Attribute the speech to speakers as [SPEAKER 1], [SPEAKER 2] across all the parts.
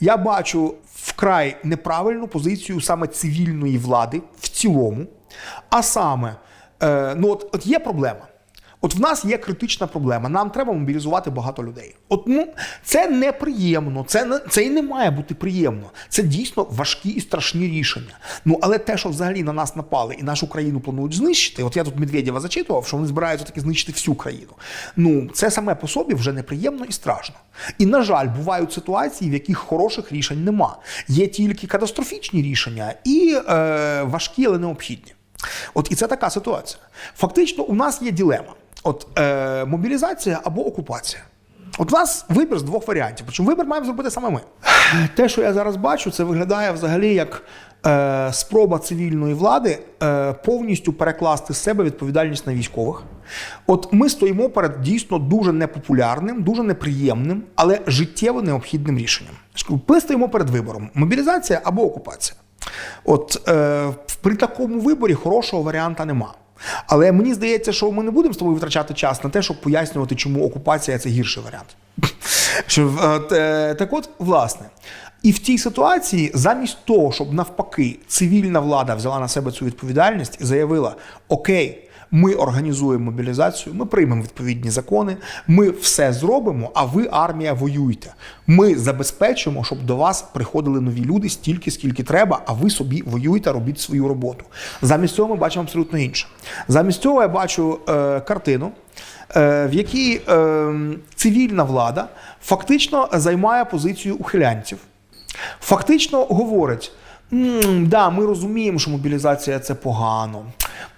[SPEAKER 1] Я бачу вкрай неправильну позицію саме цивільної влади в цілому. А саме, е, ну от, от є проблема. От в нас є критична проблема. Нам треба мобілізувати багато людей. От ну це неприємно. Це це і не має бути приємно. Це дійсно важкі і страшні рішення. Ну але те, що взагалі на нас напали і нашу країну планують знищити. От я тут Медведєва зачитував, що вони збираються таки знищити всю країну. Ну це саме по собі вже неприємно і страшно. І на жаль, бувають ситуації, в яких хороших рішень нема. Є тільки катастрофічні рішення і е, важкі, але необхідні. От і це така ситуація. Фактично, у нас є ділема: от е, мобілізація або окупація. От у нас вибір з двох варіантів. Причому вибір маємо зробити саме ми. Те, що я зараз бачу, це виглядає взагалі як е, спроба цивільної влади е, повністю перекласти з себе відповідальність на військових. От ми стоїмо перед дійсно дуже непопулярним, дуже неприємним, але життєво необхідним рішенням. Ми стоїмо перед вибором: мобілізація або окупація. От е, при такому виборі хорошого варіанта нема. Але мені здається, що ми не будемо з тобою витрачати час на те, щоб пояснювати, чому окупація це гірший варіант. Що, е, так от, власне. І в цій ситуації, замість того, щоб навпаки цивільна влада взяла на себе цю відповідальність і заявила: Окей, ми організуємо мобілізацію, ми приймемо відповідні закони, ми все зробимо, а ви, армія, воюйте. Ми забезпечимо, щоб до вас приходили нові люди стільки, скільки треба, а ви собі воюйте, робіть свою роботу. Замість цього ми бачимо абсолютно інше. Замість цього я бачу е, картину. е, В якій е, цивільна влада фактично займає позицію ухилянців, фактично говорить: «М, да, ми розуміємо, що мобілізація це погано.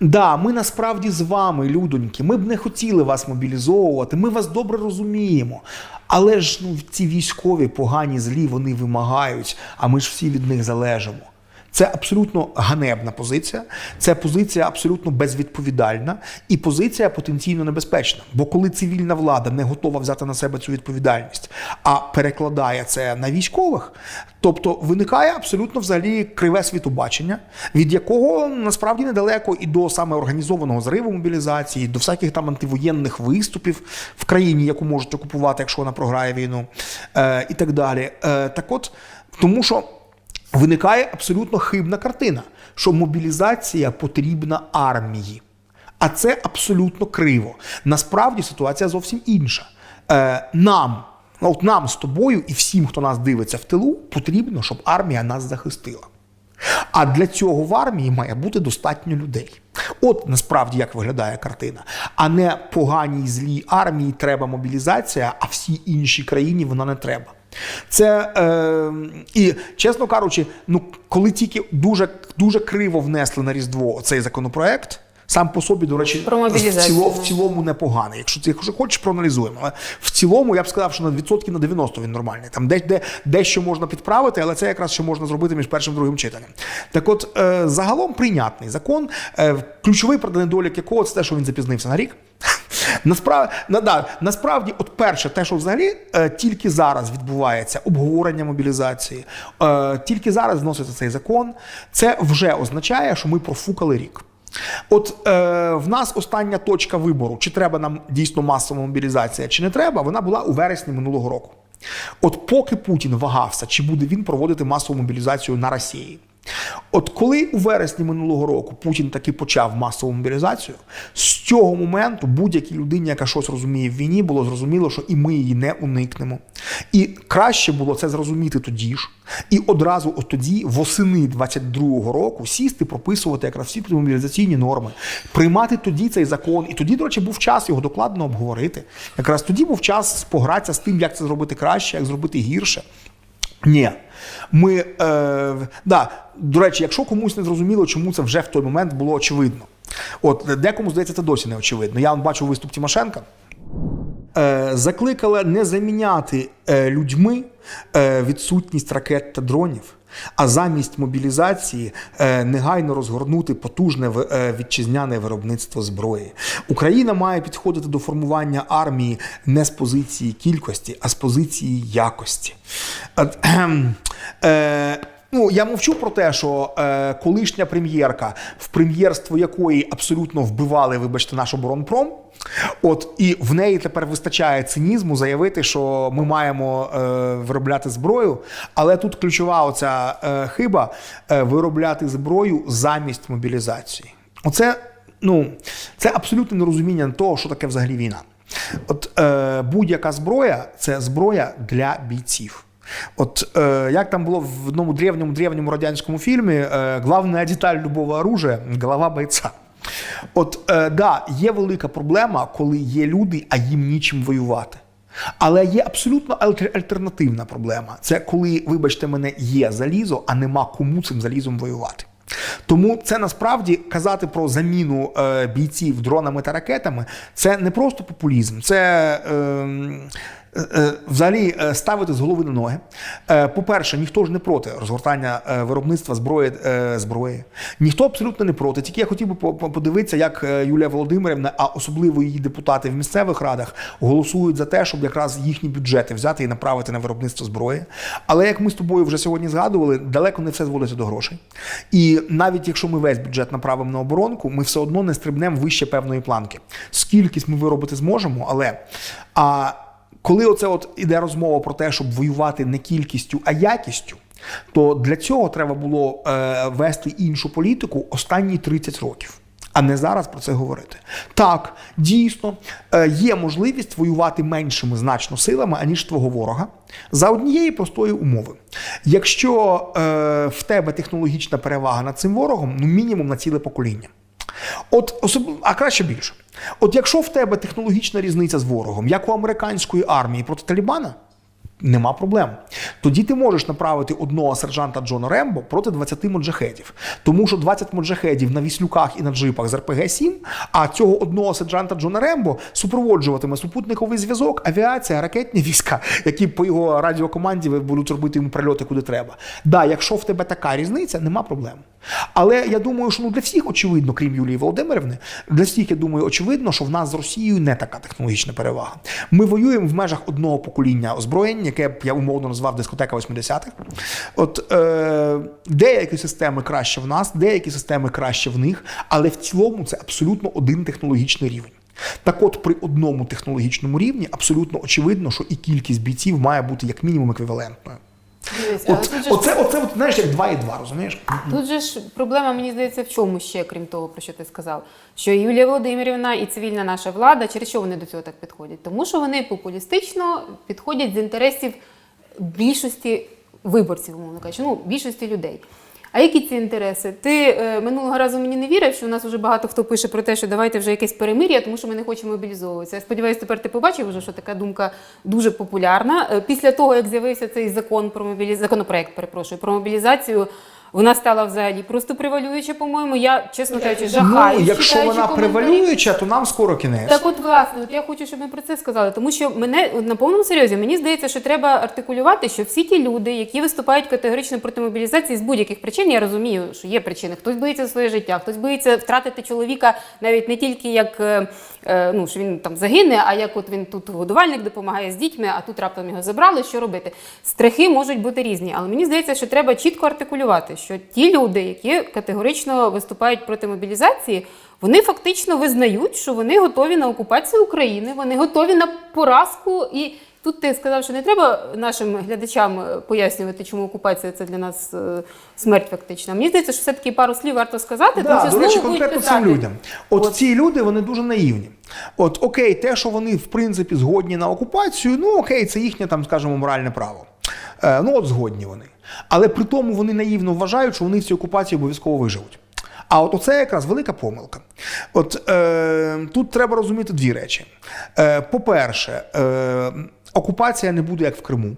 [SPEAKER 1] Да, ми насправді з вами, людоньки, ми б не хотіли вас мобілізовувати, ми вас добре розуміємо. Але ж ну, ці військові погані злі, вони вимагають, а ми ж всі від них залежимо. Це абсолютно ганебна позиція, це позиція абсолютно безвідповідальна і позиція потенційно небезпечна. Бо коли цивільна влада не готова взяти на себе цю відповідальність, а перекладає це на військових, тобто виникає абсолютно взагалі криве світобачення, від якого насправді недалеко і до саме організованого зриву мобілізації, до всяких там антивоєнних виступів в країні, яку можуть окупувати, якщо вона програє війну, е, і так далі. Е, так от, тому що. Виникає абсолютно хибна картина, що мобілізація потрібна армії. А це абсолютно криво. Насправді ситуація зовсім інша. Е, нам, от нам з тобою і всім, хто нас дивиться в тилу, потрібно, щоб армія нас захистила. А для цього в армії має бути достатньо людей. От насправді як виглядає картина. А не поганій злій армії треба мобілізація, а всій іншій країні вона не треба. Це е, і чесно кажучи, ну коли тільки дуже дуже криво внесли на Різдво цей законопроект. Сам по собі, до речі, в, ціло, в цілому непоганий. Якщо ти якщо хочеш, проаналізуємо. Але в цілому я б сказав, що на відсотків на 90 він нормальний. Там де, де, дещо можна підправити, але це якраз ще можна зробити між першим і другим читанням. Так от, е, загалом прийнятний закон, е, ключовий недолік якого це те, що він запізнився на рік. Насправді, на, да, насправді, от перше, те, що взагалі е, тільки зараз відбувається обговорення мобілізації, е, тільки зараз вноситься цей закон, це вже означає, що ми профукали рік. От е, в нас остання точка вибору, чи треба нам дійсно масова мобілізація, чи не треба, вона була у вересні минулого року. От поки Путін вагався, чи буде він проводити масову мобілізацію на Росії. От коли у вересні минулого року Путін таки почав масову мобілізацію, з цього моменту будь-якій людині, яка щось розуміє в війні, було зрозуміло, що і ми її не уникнемо. І краще було це зрозуміти тоді ж, і одразу от тоді, восени 22-го року, сісти, прописувати якраз всі мобілізаційні норми, приймати тоді цей закон. І тоді, до речі, був час його докладно обговорити. Якраз тоді був час погратися з тим, як це зробити краще, як зробити гірше. Ні. Ми, е, да, до речі, якщо комусь не зрозуміло, чому це вже в той момент було очевидно. От декому здається, це досі не очевидно. Я бачу виступ Тимошенка. Е, закликала не заміняти е, людьми е, відсутність ракет та дронів, а замість мобілізації негайно розгорнути потужне вітчизняне виробництво зброї. Україна має підходити до формування армії не з позиції кількості, а з позиції якості. Ну, я мовчу про те, що е, колишня прем'єрка, в прем'єрство якої абсолютно вбивали, вибачте, наш оборонпром. От і в неї тепер вистачає цинізму заявити, що ми маємо е, виробляти зброю. Але тут ключова оця е, хиба е, виробляти зброю замість мобілізації. Оце ну це абсолютне нерозуміння того, що таке взагалі війна. От е, будь-яка зброя це зброя для бійців. От е, як там було в одному древньому древньому радянському фільмі, е, главна деталь любого оружия голова бойця. От е, да, є велика проблема, коли є люди, а їм нічим воювати. Але є абсолютно альтернативна проблема. Це коли, вибачте мене, є залізо, а нема кому цим залізом воювати. Тому це насправді казати про заміну е, бійців дронами та ракетами це не просто популізм, це е, взагалі е, ставити з голови на ноги. Е, по-перше, ніхто ж не проти розгортання е, виробництва зброї е, зброї. Ніхто абсолютно не проти. Тільки я хотів би по- по- подивитися, як е, Юлія Володимирівна, а особливо її депутати в місцевих радах, голосують за те, щоб якраз їхні бюджети взяти і направити на виробництво зброї. Але як ми з тобою вже сьогодні згадували, далеко не все зводиться до грошей. І навіть якщо ми весь бюджет направимо на оборонку, ми все одно не стрибнемо вище певної планки. Скількись ми виробити зможемо, але а коли оце от іде розмова про те, щоб воювати не кількістю, а якістю, то для цього треба було е, вести іншу політику останні 30 років. А не зараз про це говорити. Так, дійсно, е, є можливість воювати меншими значно силами, аніж твого ворога, за однієї простої умови. Якщо е, в тебе технологічна перевага над цим ворогом, ну мінімум на ціле покоління. От особ... а краще більше. От якщо в тебе технологічна різниця з ворогом, як у американської армії проти Талібана, нема проблем. Тоді ти можеш направити одного сержанта Джона Рембо проти 20 моджахедів. Тому що 20 моджахедів на віслюках і на джипах з РПГ-7, а цього одного сержанта Джона Рембо супроводжуватиме супутниковий зв'язок, авіація, ракетні війська, які по його радіокоманді будуть робити йому прильоти куди треба. Да, якщо в тебе така різниця, нема проблем. Але я думаю, що ну для всіх очевидно, крім Юлії Володимирівни, для всіх я думаю, очевидно, що в нас з Росією не така технологічна перевага. Ми воюємо в межах одного покоління озброєнь, яке б я умовно назвав дискотека 80-х. От е, деякі системи краще в нас, деякі системи краще в них, але в цілому це абсолютно один технологічний рівень. Так от, при одному технологічному рівні абсолютно очевидно, що і кількість бійців має бути як мінімум еквівалентною.
[SPEAKER 2] Дивись, але
[SPEAKER 1] От,
[SPEAKER 2] тут, же ж,
[SPEAKER 1] оце, оце, от, знаєш, як 2 і 2, розумієш?
[SPEAKER 2] тут же ж проблема, мені здається, в чому ще, крім того, про що ти сказав, що Юлія Володимирівна і цивільна наша влада, через що вони до цього так підходять? Тому що вони популістично підходять з інтересів більшості виборців, умовно кажучи, ну, більшості людей. А які ці інтереси? Ти е, минулого разу мені не вірив, що у нас вже багато хто пише про те, що давайте вже якесь перемир'я, тому що ми не хочемо мобілізовуватися. Я сподіваюся, тепер ти побачив вже, що така думка дуже популярна. Е, Після того, як з'явився цей закон про мобіліз... законопроект, перепрошую, про мобілізацію. Вона стала взагалі просто превалююча, по-моєму. Я, чесно кажучи, жахаюсь.
[SPEAKER 1] ну, якщо вона превалююча, то нам скоро кінець.
[SPEAKER 2] Так, от власне, от я хочу, щоб ми про це сказали, тому що мене на повному серйозі мені здається, що треба артикулювати, що всі ті люди, які виступають категорично проти мобілізації з будь-яких причин, я розумію, що є причини. Хтось боїться своє життя, хтось боїться втратити чоловіка навіть не тільки як е, е, ну що він там загине, а як от він тут годувальник допомагає з дітьми, а тут раптом його забрали. Що робити? Страхи можуть бути різні, але мені здається, що треба чітко артикулювати, що ті люди, які категорично виступають проти мобілізації, вони фактично визнають, що вони готові на окупацію України, вони готові на поразку. І тут ти сказав, що не треба нашим глядачам е, пояснювати, чому окупація це для нас е, смерть фактична. Мені здається, що все-таки пару слів варто сказати,
[SPEAKER 1] Да,
[SPEAKER 2] тому що
[SPEAKER 1] до речі, конкретно цим людям. От, ці люди вони дуже наївні. От окей, те, що вони в принципі згодні на окупацію, ну окей, це їхнє там, скажімо, моральне право. Е, ну от згодні вони. Але при тому вони наївно вважають, що вони в цій окупації обов'язково виживуть. А от оце якраз велика помилка. От е, тут треба розуміти дві речі. Е, по-перше, е, окупація не буде як в Криму.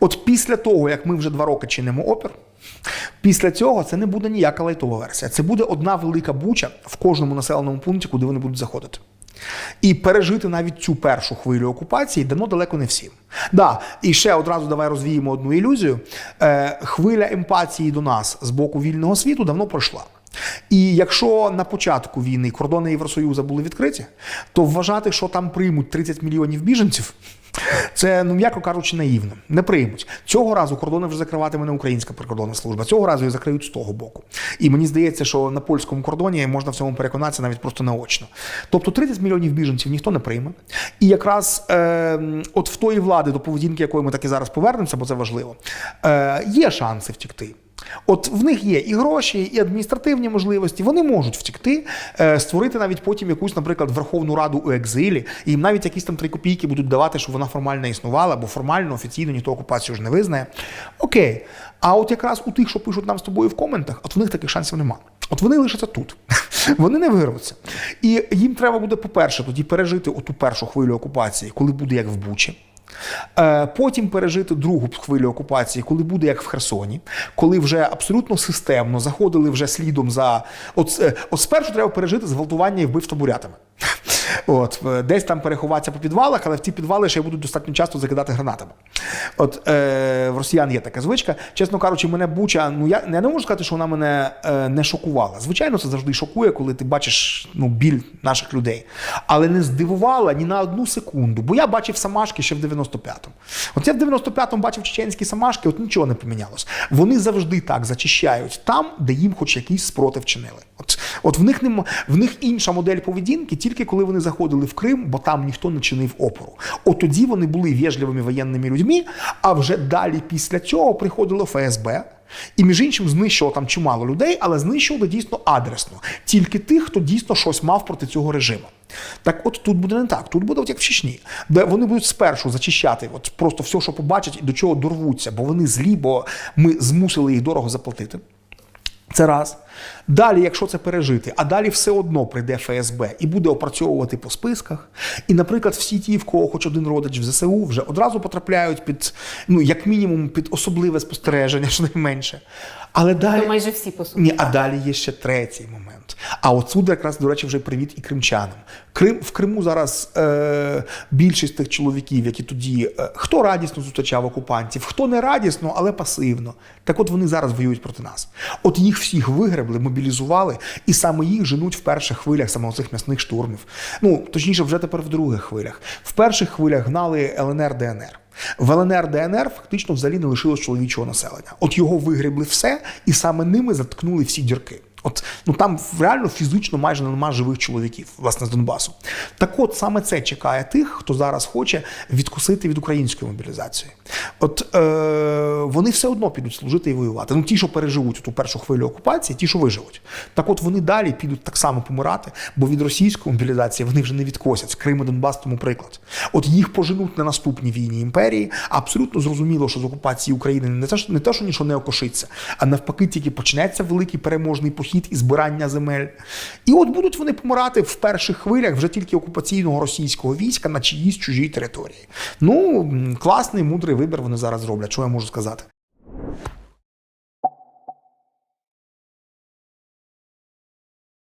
[SPEAKER 1] От після того, як ми вже два роки чинимо опір, після цього це не буде ніяка лайтова версія. Це буде одна велика буча в кожному населеному пункті, куди вони будуть заходити. І пережити навіть цю першу хвилю окупації дано далеко не всім. Да, і ще одразу давай розвіємо одну ілюзію. Е, хвиля емпатії до нас з боку вільного світу давно пройшла. І якщо на початку війни кордони Євросоюзу були відкриті, то вважати, що там приймуть 30 мільйонів біженців, Це, ну м'яко кажучи, наївно. Не приймуть. Цього разу кордони вже закриватиме не українська прикордонна служба. Цього разу її закриють з того боку. І мені здається, що на польському кордоні можна в цьому переконатися навіть просто наочно. Тобто 30 мільйонів біженців ніхто не прийме. І якраз е, от в тої влади, до поведінки якої ми таки зараз повернемося, бо це важливо, е, є шанси втікти. От в них є і гроші, і адміністративні можливості. Вони можуть втікти, е, створити навіть потім якусь, наприклад, Верховну Раду у екзилі, і їм навіть якісь там три копійки будуть давати, щоб вона формально існувала, бо формально, офіційно ніхто окупацію ж не визнає. Окей. А от якраз у тих, що пишуть нам з тобою в коментах, от в них таких шансів нема. От вони лишаться тут. Вони не вирвуться. І їм треба буде, по-перше, тоді пережити оту першу хвилю окупації, коли буде як в Бучі. Е, Потім пережити другу хвилю окупації, коли буде як в Херсоні, коли вже абсолютно системно заходили вже слідом за. От, е, от спершу треба пережити зґвалтування і вбивство бурятами. От, е, десь там переховатися по підвалах, але в ті підвали ще будуть достатньо часто закидати гранатами. От е, в росіян є така звичка. Чесно кажучи, мене Буча, ну я, я не можу сказати, що вона мене е, не шокувала. Звичайно, це завжди шокує, коли ти бачиш ну, біль наших людей. Але не здивувала ні на одну секунду. Бо я бачив Самашки ще в 95-му. От я в 95-му бачив чеченські Самашки, от нічого не помінялось. Вони завжди так зачищають там, де їм хоч якийсь спротив чинили. От, от в них нема, в них інша модель поведінки, тільки коли вони заходили в Крим, бо там ніхто не чинив опору. От тоді вони були вежливими воєнними людьми, а вже далі після цього приходило ФСБ. І між іншим знищувало там чимало людей, але знищували дійсно адресно. Тільки тих, хто дійсно щось мав проти цього режиму. Так от тут буде не так. Тут буде от як в Чечні, де вони будуть спершу зачищати от просто все, що побачать, і до чого дорвуться, бо вони злі, бо ми змусили їх дорого заплатити. Це раз. Далі, якщо це пережити, а далі все одно прийде ФСБ і буде опрацьовувати по списках. І, наприклад, всі ті, в кого хоч один родич в ЗСУ, вже одразу потрапляють під, ну, як мінімум, під особливе спостереження, щонайменше. Але далі.
[SPEAKER 2] То майже всі по суті.
[SPEAKER 1] Ні, а далі є ще третій момент. А отсюди якраз, до речі, вже привіт і кримчанам. Крим в Криму зараз е, більшість тих чоловіків, які тоді е, хто радісно зустрічав окупантів, хто не радісно, але пасивно. Так от вони зараз воюють проти нас. От їх всіх вигребли, мобілізували, і саме їх женуть в перших хвилях саме цих м'ясних штурмів. Ну точніше, вже тепер в других хвилях. В перших хвилях гнали ЛНР ДНР. В ЛНР ДНР фактично взагалі не лишилось чоловічого населення. От його вигрібли все, і саме ними заткнули всі дірки. От ну там реально фізично майже нема живих чоловіків, власне, з Донбасу. Так от саме це чекає тих, хто зараз хоче відкусити від української мобілізації. От е, вони все одно підуть служити і воювати. Ну ті, що переживуть ту першу хвилю окупації, ті, що виживуть. Так от вони далі підуть так само помирати, бо від російської мобілізації вони вже не відкосять. Крим і Донбас тому приклад. От їх поженуть на наступній війні імперії. Абсолютно зрозуміло, що з окупації України не те, що не те, що нічого не окошиться, а навпаки, тільки почнеться великий переможний похід і збирання земель. І от будуть вони помирати в перших хвилях вже тільки окупаційного російського війська на чиїсь чужій території. Ну, класний, мудрий вибір вони зараз роблять. Що я можу сказати?